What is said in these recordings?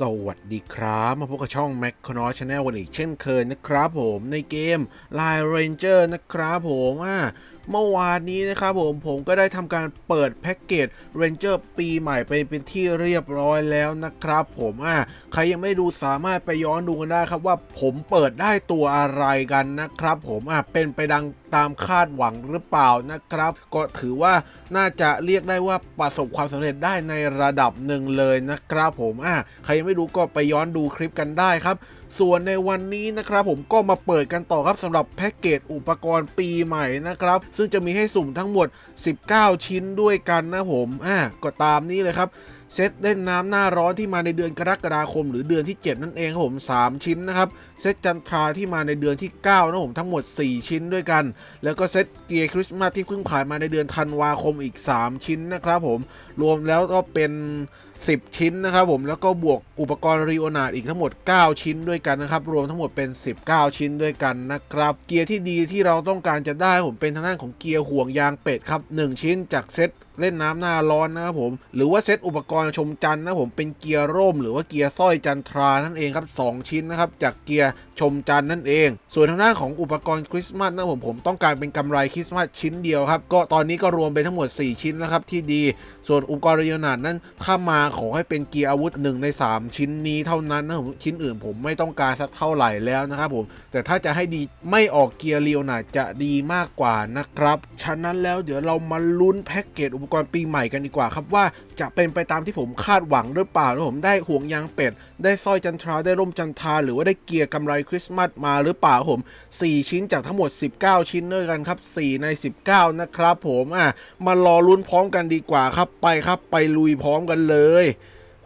สวัสดีครับ มาพบกับช่อง m a c c o n o s Channel วันอีกเช่นเคยนะครับผมในเกม Line Ranger นะครับผมอ่า เมื่อวานนี้นะครับผมผมก็ได้ทำการเปิดแพ็กเกจ Ranger ปีใหม่ไปเป็นที่เรียบร้อยแล้วนะครับผมอ่าใครยังไม่ดูสามารถไปย้อนดูกันได้ครับว่าผมเปิดได้ตัวอะไรกันนะครับผมอ่าเป็นไปดังตามคาดหวังหรือเปล่านะครับ ก็ถือว่าน่าจะเรียกได้ว่าประสบความสำเร็จได้ในระดับหนึ่งเลยนะครับผมอ่าใครยังไม่ดูก็ไปย้อนดูคลิปกันได้ครับส่วนในวันนี้นะครับผมก็มาเปิดกันต่อครับสำหรับแพ็กเกจอุปกรณ์ปีใหม่นะครับ ซึ่งจะมีให้สุ่มทั้งหมด 19 ชิ้นด้วยกันนะผมอ่าก็ตามนี้เลยครับ เซตเล่นน้ำหน้าร้อนที่มาในเดือนกรกฎาคม หรือเดือนที่ 7 นั่นเองครับผม 3 ชิ้นนะครับ เซตจันทราที่มาในเดือนที่9นะผมทั้งหมด 4 ชิ้นด้วยกัน แล้วก็เซตเกียร์คริสต์มาสที่เพิ่งผ่านมาในเดือนธันวาคมอีก 3 ชิ้นนะครับผมรวมแล้วก็เป็น 10 ชิ้นนะครับผมแล้วก็บวกอุปกรณ์รีโอนาดอีกทั้งหมด 9 ชิ้นด้วยกันนะครับรวมทั้งหมดเป็น 19 ชิ้นด้วยกันนะครับ เกียร์ที่ดีที่เราต้องการจะได้ผมเป็นทางด้านของเกียร์ห่วงยางเป็ดครับ 1 ชิ้นจากเซต เล่นน้ำหน้าร้อนนะครับผมหรือว่าเซตอุปกรณ์ชมจันทร์นะผมเป็นเกียร์ร่ม หรือว่าเกียร์สร้อยจันทรานั่นเองครับ2ชิ้นนะครับจากเกียร์ชมจันทร์นั่นเอง ส่วนทางด้านของอุปกรณ์คริสต์มาสนะผมผมต้องการเป็นกำไรคริสต์มาสชิ้นเดียวครับก็ตอนนี้ก็รวมเป็นทั้งหมด 4 ชิ้นแล้วครับที่ดี ส่วนอุปกรณ์รีโอนาดนั้นถ้ามาขอให้เป็นเกียร์อาวุธ 1 ใน 3 ชิ้นนี้เท่านั้นนะผมชิ้นอื่นผมไม่ต้องการสักเท่าไหร่แล้วนะครับผมแต่ถ้าจะให้ดีไม่ออกเกียร์เรีโอนาจะดีมากกว่านะครับฉะนั้นแล้วเดี๋ยวเรามาลุ้นแพ็กเกจอุปกรณ์ปีใหม่กันดีกว่าครับว่าจะเป็นไปตามที่ผมคาดหวังหรือเปล่านะผมได้ห่วงยางเป็ด ได้สร้อยจันทราได้ร่มจันทราหรือว่าได้เกียร์กำไรคริสต์มาสมาหรือเปล่าผม 4 ชิ้นจากทั้งหมด 19 ชิ้นด้วยกันครับ 4 ใน 19 นะครับผมอะมารอลุ้นพร้อมกันดีกว่าครับไปครับไปลุยพร้อมกันเลย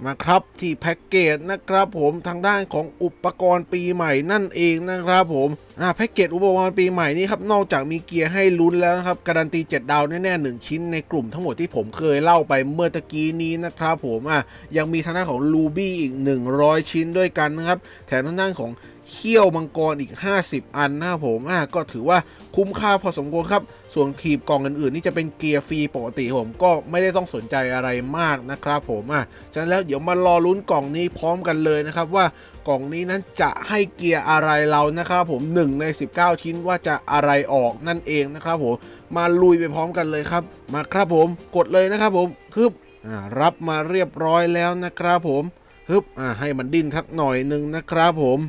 มาครับที่แพ็กเกจนะครับผมทางด้านของอุปกรณ์ปีใหม่นั่นเองนะครับผมอ่าแพ็กเกจอุปกรณ์ปีใหม่นี่ครับนอกจากมีเกียร์ให้ลุ้นแล้วนะครับการันตี 7 ดาวแน่ๆ1ชิ้นในกลุ่มทั้งหมดที่ผมเคยเล่าไปเมื่อตะกี้นี้นะครับผมอะยังมีทางด้านของลูบี้อีก 100 ชิ้นด้วยกันนะครับแถมทางด้านของ เขี้ยวมังกรอีก 50 อันนะครับผมอะก็ถือว่าคุ้มค่าพอสมควรครับ ส่วนขีบกล่องอื่นๆ นี่จะเป็นเกียร์ฟรีปกติผมก็ไม่ได้ต้องสนใจอะไรมากนะครับผมอะฉะนั้นแล้วเดี๋ยวมารอลุ้นกล่องนี้พร้อมกันเลยนะครับว่ากล่องนี้นั้นจะให้เกียร์อะไรเรานะครับผม 1 ใน 19 ชิ้นว่าจะอะไรออกนั่นเองนะครับผมมาลุยไปพร้อมกันเลยครับ มาครับผมกดเลยนะครับผมฮึบอ่ารับมาเรียบร้อยแล้วนะครับผมฮึบอ่าให้มันดิ้นสักหน่อยหนึ่งนะครับผม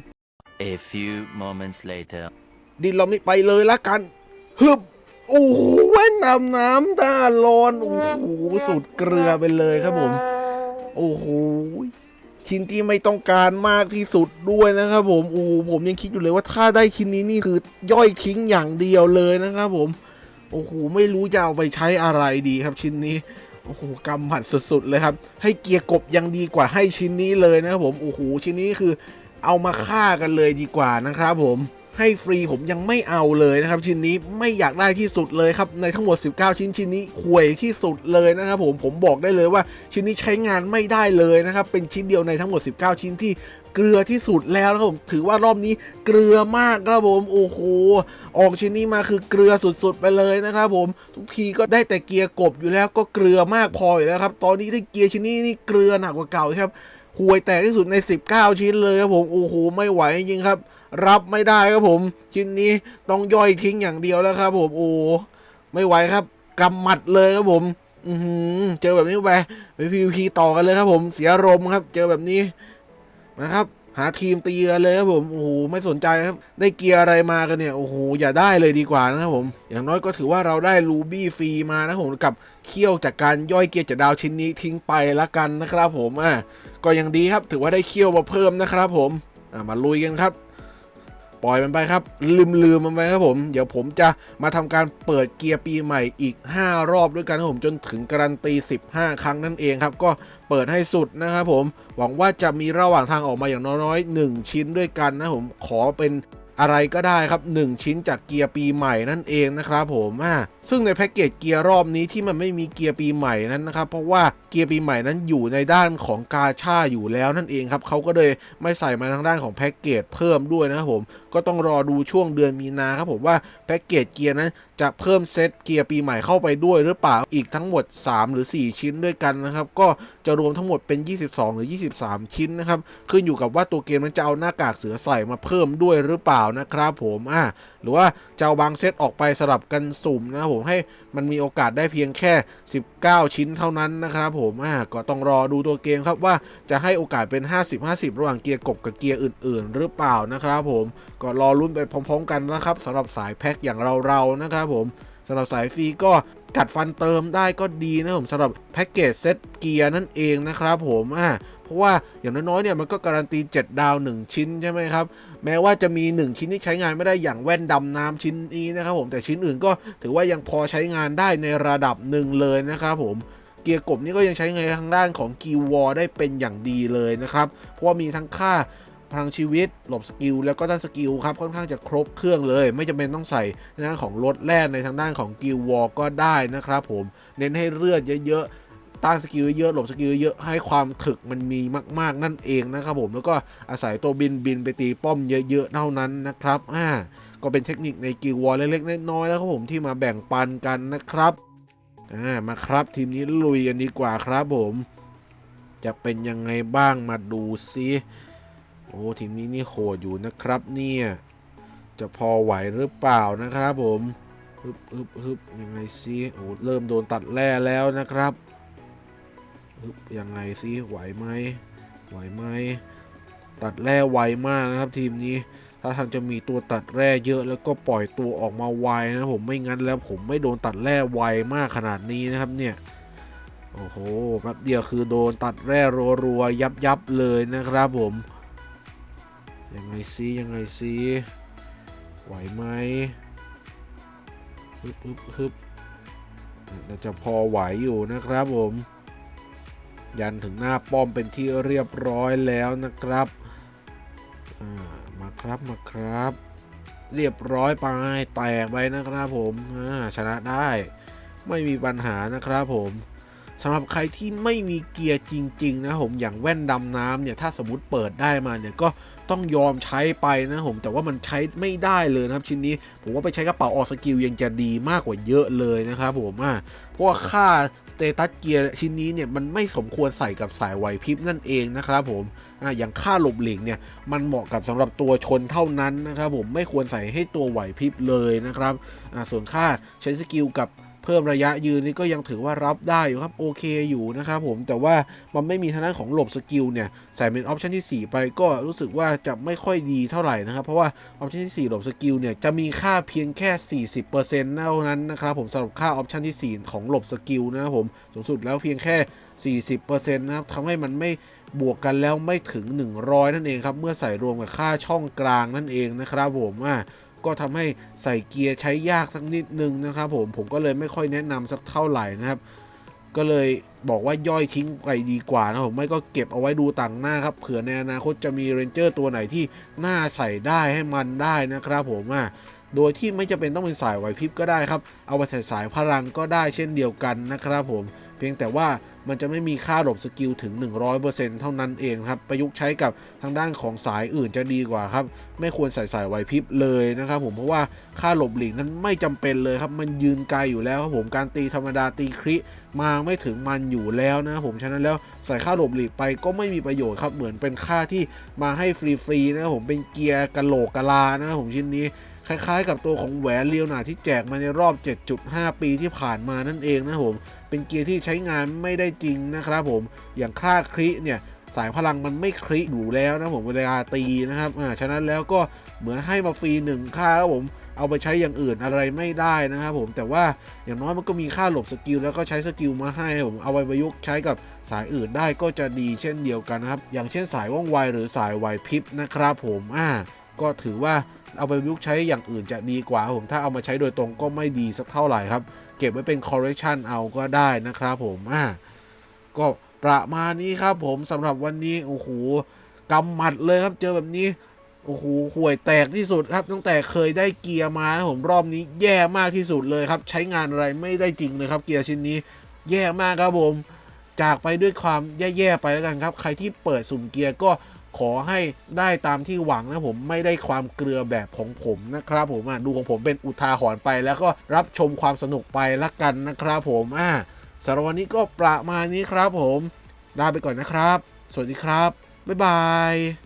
A few moments later. ดินลมนี้ไปเลยละกันฮึบโอ้โหแว่นน้ำน้ำตาร้อนโอ้โหสุดเกลือไปเลยครับผม โอ้โหชิ้นที่ไม่ต้องการมากที่สุดด้วยนะครับผมโอ้โหผมยังคิดอยู่เลยว่าถ้าได้ชิ้นนี้นี่คือย่อยทิ้งอย่างเดียวเลยนะครับผม โอ้โหไม่รู้จะเอาไปใช้อะไรดีครับชิ้นนี้โอ้โหกำหมัดสุดๆเลยครับ ให้เกียร์กบยังดีกว่าให้ชิ้นนี้เลยนะครับผมโอ้โหชิ้นนี้คือ เอามาฆ่ากันเลยดีกว่านะครับผมให้ฟรีผมยังไม่เอาเลยนะครับชิ้นนี้ไม่อยากได้ที่สุดเลยครับในทั้งหมด 19 ชิ้นชิ้นนี้ห่วยที่สุดเลยนะครับผมผมบอกได้เลยว่าชิ้นนี้ใช้งานไม่ได้เลยนะครับเป็นชิ้นเดียวในทั้งหมด 19 ชิ้นที่เกลือที่สุดแล้วนะครับผมถือว่ารอบนี้เกลือมากครับผมโอ้โหออกชิ้นนี้มาคือเกลือสุดๆไปเลยนะครับผมทุกทีก็ได้แต่เกียร์กบอยู่แล้วก็เกลือมากพออยู่แล้วครับตอนนี้ได้เกียร์ชิ้นนี้นี่เกลือหนักกว่าเก่าครับ ห่วยแตกที่สุดใน 19 ชิ้นเลยครับผมโอ้โหไม่ไหวจริงครับ รับไม่ได้ครับผม ชิ้นนี้ต้องย่อยทิ้งอย่างเดียวแล้วครับ ผมโอ้ไม่ไหวครับกำหมัดเลยครับผมอืเจอแบบนี้ไปไปพีพีต่อกันเลยครับผมเสียอารมณ์ครับ เจอแบบนี้นะครับ หาทีมตีกันเลยครับผมโอ้โหไม่สนใจครับ ได้เกียร์อะไรมากันเนี่ยโอ้โหอย่าได้เลยดีกว่านะครับผม อย่างน้อยก็ถือว่าเราได้รูบี้ฟรีมานะครับผมกับเคี่ยวจากการย่อยเกียร์จากดาวชิ้นนี้ทิ้งไปละกันนะครับผมอะก็ยังดีครับถือว่าได้เคี่ยวมาเพิ่มนะครับผมอะมาลุยกันครับ ปล่อยมันไปครับ ลืมลืมมันไปครับผม เดี๋ยวผมจะมาทำการเปิดเกียร์ปีใหม่อีก 5 รอบด้วยกันครับผมจนถึงการันตี 15 ครั้งนั่นเองครับ ก็เปิดให้สุดนะครับผม หวังว่าจะมีระหว่างทางออกมาอย่างน้อยๆ 1 ชิ้นด้วยกันนะผมขอเป็นอะไรก็ได้ครับ 1 ชิ้นจากเกียร์ปีใหม่นั่นเองนะครับผมอ่าซึ่งในแพ็กเกจเกียร์รอบนี้ที่มันไม่มีเกียร์ปีใหม่นั้นนะครับ เพราะว่าเกียร์ปีใหม่นั้นอยู่ในด้านของกาชาอยู่แล้วนั่นเองครับเขาก็เลยไม่ใส่มาทางด้านของแพ็กเกจเพิ่มด้วยนะครับผมก็ต้องรอดูช่วงเดือนมีนาครับผมว่าแพ็กเกจเกียร์นั้นจะเพิ่มเซตเกียร์ปีใหม่เข้าไปด้วยหรือเปล่าอีกทั้งหมด 3 หรือ 4 ชิ้นด้วยกันนะครับ ก็จะรวมทั้งหมดเป็น 22 หรือ 23 ชิ้นนะครับขึ้นอยู่กับว่าตัวเกมมันจะเอาหน้ากากเสือใส่มาเพิ่มด้วยหรือเปล่านะครับผมอ่าหรือว่าจะเอาบางเซตออกไปสลับกันสุ่มนะครับผมให้มันมีโอกาสได้เพียงแค่9 ชิ้นเท่านั้นนะครับผมอ่าก็ต้องรอดูตัวเกมครับว่าจะให้โอกาสเป็น 50-50 ระหว่างเกียร์กบกับเกียร์อื่น ๆ หรือเปล่านะครับผมก็รอลุ้นไปพร้อม ๆ กันนะครับสำหรับสายแพ็คอย่างเราๆนะครับผมสำหรับสายฟรีก็กัดฟันเติมได้ก็ดีนะผมสำหรับแพ็กเกจเซตเกียร์นั่นเองนะครับผมอ่าเพราะว่าอย่างน้อยๆเนี่ยมันก็การันตี 7 ดาว 1 ชิ้นใช่ไหมครับ แม้ว่าจะมี 1 ชิ้นที่ใช้งานไม่ได้อย่างแว่นดำน้ำชิ้นนี้นะครับผมแต่ชิ้นอื่นก็ถือว่ายังพอใช้งานได้ในระดับหนึ่งเลยนะครับผมเกียร์กบนี่ก็ยังใช้งานทางด้านของกีวอได้เป็นอย่างดีเลยนะครับ เพราะว่ามีทั้งค่าพลังชีวิต หลบสกิล แล้วก็ด้านสกิลครับ ค่อนข้างจะครบเครื่องเลย ไม่จำเป็นต้องใส่ในด้านของรถแล่นในทางด้านของกิลวอก็ได้นะครับผม เน้นให้เลือดเยอะๆ ต้านสกิลเยอะๆหลบสกิลเยอะๆให้ความถึกมันมีมาก ๆ นั่นเองนะครับผมแล้วก็อาศัยตัวบินบินไปตีป้อมเยอะ ๆ เท่านั้นนะครับอ่าก็เป็นเทคนิคในกิลวอลเล็กๆน้อยๆแล้วครับผมที่มาแบ่งปันกันนะครับอ่ามาครับทีมนี้ลุยกันดีกว่าครับผม จะเป็นยังไงบ้างมาดูซิโอ้ทีมนี้นี่โหดอยู่นะครับเนี่ยจะพอไหวหรือเปล่านะครับผมฮึบฮึบฮึบยังไงซิโอ้เริ่มโดนตัดแร่แล้วนะครับ ยังไงซิไหวไหมไหวไหมตัดแร่ไวมากนะครับทีมนี้ ถ้าทางจะมีตัวตัดแร่เยอะแล้วก็ปล่อยตัวออกมาไวนะผมไม่งั้นแล้วผมไม่โดนตัดแร่ไวมากขนาดนี้นะครับเนี่ยโอ้โหแป๊บเดียวคือโดนตัดแร่รัวๆยับยับๆเลยนะครับผม ยังไงซิยังไงซิไหวไหมฮึบฮึบฮึบน่าจะพอไหวอยู่นะครับผม ยันถึงหน้าป้อมเป็นที่เรียบร้อยแล้วนะครับมาครับมาครับ เรียบร้อยไปแตกไปนะครับผมชนะได้ไม่มีปัญหานะครับผมสำหรับใครที่ไม่มีเกียร์จริง ๆ นะผมอย่างแว่นดำน้ำเนี่ยถ้าสมมติเปิดได้มาเนี่ยก็ต้องยอมใช้ไปนะผมแต่ว่ามันใช้ไม่ได้เลยนะครับชิ้นนี้ ผมว่าไปใช้กระเป๋าออกสกิลยังจะดีมากกว่าเยอะเลยนะครับผมอ่าเพราะว่าค่า เตตัสเกียร์ชิ้นนี้เนี่ยมันไม่สมควรใส่กับสายไหวพริบนั่นเองนะครับผมออย่างค่าหลบหลีกเนี่ยมันเหมาะกับสำหรับตัวชนเท่านั้นนะครับผมไม่ควรใส่ให้ตัวไหวพริบเลยนะครับส่วนค่าใช้สกิลกับ พิ่มระยะยืนนี่ก็ยังถือว่ารับได้อยู่ครับโอเคอยู่นะครับผมแต่ว่ามันไม่มีทางด้านของหลบสกิลเนี่ยใส่เป็นออปชันที่ 4 ไปก็รู้สึกว่าจะไม่ค่อยดีเท่าไหร่นะครับ เพราะว่าออปชันที่ 4 หลบสกิลเนี่ยจะมีค่าเพียงแค่ 40%เท่านั้นนะครับผมสำหรับค่าออปชันที่ 4 ของหลบสกิลนะครับผมสูงสุดแล้วเพียงแค่ 40%นะครับทำให้มันไม่บวกกันแล้วไม่ถึง 100 นั่นเองครับ เมื่อใส่รวมกับค่าช่องกลางนั่นเองนะครับผมอ่า ก็ทำให้ใส่เกียร์ใช้ยากสักนิดนึงนะครับผมผมก็เลยไม่ค่อยแนะนำสักเท่าไหร่นะครับก็เลยบอกว่าย่อยทิ้งไปดีกว่านะผมไม่ก็เก็บเอาไว้ดูต่างหน้าครับเผื่อในอนาคตจะมีเรนเจอร์ตัวไหนที่น่าใส่ได้ให้มันได้นะครับผมอะโดยที่ไม่จำเป็นต้องเป็นสายไหวพริบก็ได้ครับ เอาไปใส่สายพลังก็ได้เช่นเดียวกันนะครับผม เพียงแต่ว่า มันจะไม่มีค่าหลบสกิลถึง 100%เท่านั้นเองครับ ประยุกต์ใช้กับทางด้านของสายอื่นจะดีกว่าครับ ไม่ควรใส่สายไหวพริบเลยนะครับผมเพราะว่าค่าหลบหลีกนั้นไม่จำเป็นเลยครับ มันยืนไกลอยู่แล้วครับผมการตีธรรมดาตีคริมาไม่ถึงมันอยู่แล้วนะครับผมฉะนั้นแล้วใส่ค่าหลบหลีกไปก็ไม่มีประโยชน์ครับเหมือนเป็นค่าที่มาให้ฟรีๆนะครับผมเป็นเกียร์กะโหลกกะลานะครับผมชิ้นนี้ คล้ายๆ กับตัวของแหวนเลียวนาที่แจกมาในรอบ 7.5 ปีที่ผ่านมานั่นเองนะผมเป็นเกียร์ที่ใช้งานไม่ได้จริงนะครับผมอย่างค่าคริเนี่ยสายพลังมันไม่คริอยู่แล้วนะผมเวลาตีนะครับอ่าฉะนั้นแล้วก็เหมือนให้มาฟรีหนึ่งค่าครับผมเอาไปใช้อย่างอื่นอะไรไม่ได้นะครับผมแต่ว่าอย่างน้อยมันก็มีค่าหลบสกิลแล้วก็ใช้สกิลมาให้ผมเอาไปประยุกต์ใช้กับสายอื่นได้ก็จะดีเช่นเดียวกันนะครับอย่างเช่นสายว่องไวหรือสายไหวพริบนะครับผมอ่าก็ถือว่า เอาไปยุกใช้อย่างอื่นจะดีกว่าผมถ้าเอามาใช้โดยตรงก็ไม่ดีสักเท่าไหร่ครับ เก็บไว้เป็น correction เอาก็ได้นะครับผมอ่าก็ประมาณนี้ครับผมสำหรับวันนี้โอ้โหกำหมัดเลยครับเจอแบบนี้โอ้โหห่วยแตกที่สุดครับ ตั้งแต่เคยได้เกียร์มานะผมรอบนี้แย่มากที่สุดเลยครับ ใช้งานอะไรไม่ได้จริงเลยครับ เกียร์ชิ้นนี้ แย่มากครับผม จากไปด้วยความแย่ๆไปแล้วกันครับ ใครที่เปิดสุ่มเกียร์ก็ ขอให้ได้ตามที่หวังนะผมไม่ได้ความเกลือแบบของผมนะครับผมดูของผมเป็นอุทาหรณ์ไป แล้วก็รับชมความสนุกไปละกันนะครับผมอ่าสำหรับวันนี้ก็ประมาณนี้ครับผมลาไปก่อนนะครับ สวัสดีครับ บ๊ายบาย